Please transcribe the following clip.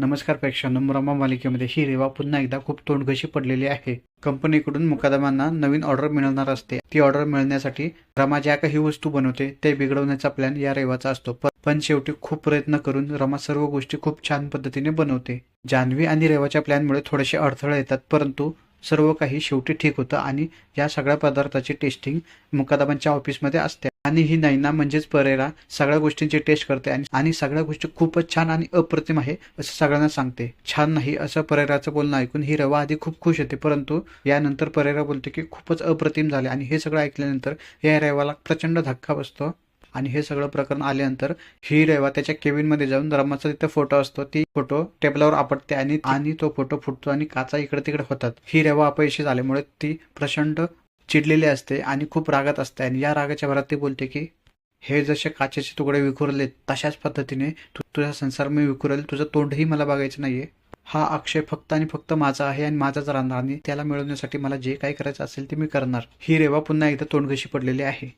नमस्कार प्रेक्षकांनो रमा मालिकेमध्ये ही रेवा पुन्हा एकदा खूप तोंडघशी पडलेली आहे. कंपनीकडून मुकादमांना नवीन ऑर्डर मिळणार असते. ती ऑर्डर मिळण्यासाठी रमा ज्या काही वस्तू बनवते ते बिघडवण्याचा प्लॅन या रेवाचा असतो. पण शेवटी खूप प्रयत्न करून रमा सर्व गोष्टी खूप छान पद्धतीने बनवते. जान्हवी आणि रेवाच्या प्लॅनमुळे थोडेसे अडथळे येतात परंतु सर्व काही शेवटी ठीक होतं आणि या सगळ्या पदार्थाची टेस्टिंग मुकादमांच्या ऑफिसमध्ये असते. आणि ही नैना म्हणजेच परेरा सगळ्या गोष्टींची टेस्ट करते आणि सगळ्या गोष्टी खूपच छान आणि अप्रतिम आहे असं सगळ्यांना सांगते. छान नाही असं परेराचं बोलणं ऐकून ही रवा आधी खूप खुश होते परंतु यानंतर परेरा बोलते की खूपच अप्रतिम झाले आणि हे सगळं ऐकल्यानंतर या रवाला प्रचंड धक्का बसतो. आणि हे सगळं प्रकरण आल्यानंतर ही रेवा त्याच्या केबिनमध्ये जाऊन रमाचा तिथे फोटो असतो. ती फोटो टेबलावर आपटते आणि आणि तो फोटो फुटतो आणि काचा इकडे तिकडे होतात. ही रेवा अपयशी झाल्यामुळे ती प्रचंड चिडलेले असते आणि खूप रागात असते. आणि या रागाच्या भरात ती बोलते की हे जसे काचेचे तुकडे विखुरले तशाच पद्धतीने तू तुझा संसार मी विखुरेल तुझं तोंडही मला बघायचं नाहीये. हा अक्षय फक्त आणि फक्त माझा आहे आणि माझाच राहणार आणि त्याला मिळवण्यासाठी मला जे काही करायचं असेल ते मी करणार. ही रेवा पुन्हा एकदा तोंडघशी पडलेली आहे.